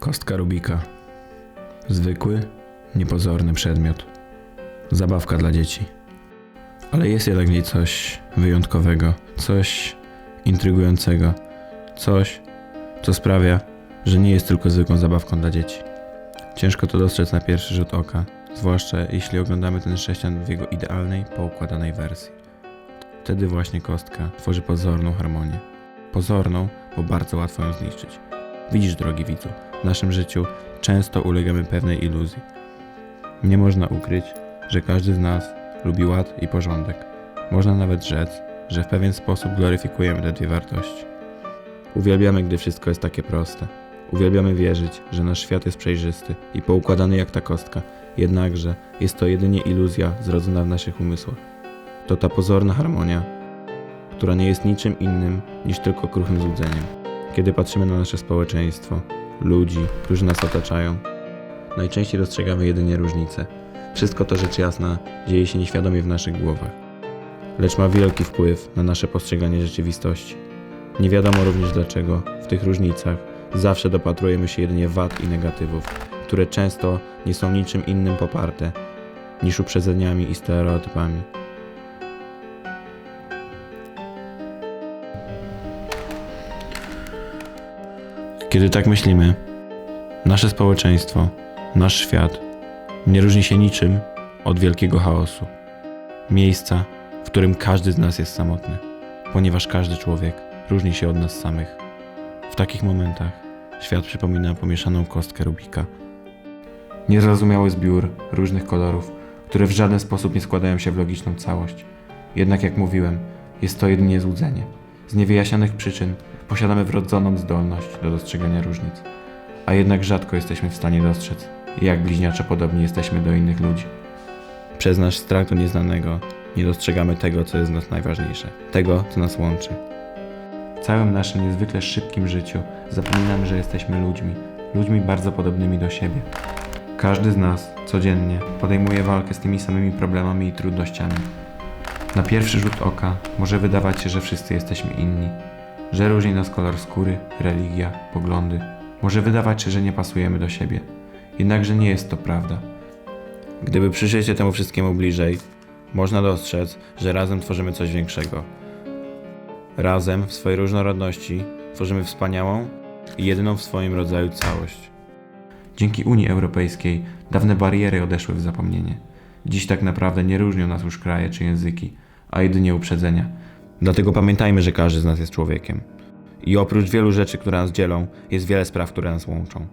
Kostka Rubika. Zwykły, niepozorny przedmiot. Zabawka dla dzieci. Ale jest jednak w niej coś wyjątkowego, coś intrygującego, coś, co sprawia, że nie jest tylko zwykłą zabawką dla dzieci. Ciężko to dostrzec na pierwszy rzut oka, zwłaszcza jeśli oglądamy ten sześcian w jego idealnej, poukładanej wersji. Wtedy właśnie kostka tworzy pozorną harmonię. Pozorną, bo bardzo łatwo ją zniszczyć. Widzisz, drogi widzu, naszym życiu często ulegamy pewnej iluzji. Nie można ukryć, że każdy z nas lubi ład i porządek. Można nawet rzec, że w pewien sposób gloryfikujemy te dwie wartości. Uwielbiamy, gdy wszystko jest takie proste. Uwielbiamy wierzyć, że nasz świat jest przejrzysty i poukładany jak ta kostka, jednakże jest to jedynie iluzja zrodzona w naszych umysłach. To ta pozorna harmonia, która nie jest niczym innym niż tylko kruchym złudzeniem. Kiedy patrzymy na nasze społeczeństwo, ludzi, którzy nas otaczają, najczęściej dostrzegamy jedynie różnice. Wszystko to rzecz jasna dzieje się nieświadomie w naszych głowach, lecz ma wielki wpływ na nasze postrzeganie rzeczywistości. Nie wiadomo również dlaczego w tych różnicach zawsze dopatrujemy się jedynie wad i negatywów, które często nie są niczym innym poparte niż uprzedzeniami i stereotypami. Kiedy tak myślimy, nasze społeczeństwo, nasz świat nie różni się niczym od wielkiego chaosu. Miejsca, w którym każdy z nas jest samotny, ponieważ każdy człowiek różni się od nas samych. W takich momentach świat przypomina pomieszaną kostkę Rubika. Niezrozumiały zbiór różnych kolorów, które w żaden sposób nie składają się w logiczną całość. Jednak jak mówiłem, jest to jedynie złudzenie. Z niewyjaśnionych przyczyn posiadamy wrodzoną zdolność do dostrzegania różnic, a jednak rzadko jesteśmy w stanie dostrzec, jak bliźniaczo podobni jesteśmy do innych ludzi. Przez nasz strach do nieznanego nie dostrzegamy tego, co jest w nas najważniejsze, tego, co nas łączy. W całym naszym niezwykle szybkim życiu zapominamy, że jesteśmy ludźmi, ludźmi bardzo podobnymi do siebie. Każdy z nas codziennie podejmuje walkę z tymi samymi problemami i trudnościami. Na pierwszy rzut oka może wydawać się, że wszyscy jesteśmy inni, że różni nas kolor skóry, religia, poglądy. Może wydawać się, że nie pasujemy do siebie. Jednakże nie jest to prawda. Gdyby przyjrzeć się temu wszystkiemu bliżej, można dostrzec, że razem tworzymy coś większego. Razem w swojej różnorodności tworzymy wspaniałą i jedyną w swoim rodzaju całość. Dzięki Unii Europejskiej dawne bariery odeszły w zapomnienie. Dziś tak naprawdę nie różnią nas już kraje czy języki, a jedynie uprzedzenia. Dlatego pamiętajmy, że każdy z nas jest człowiekiem. I oprócz wielu rzeczy, które nas dzielą, jest wiele spraw, które nas łączą.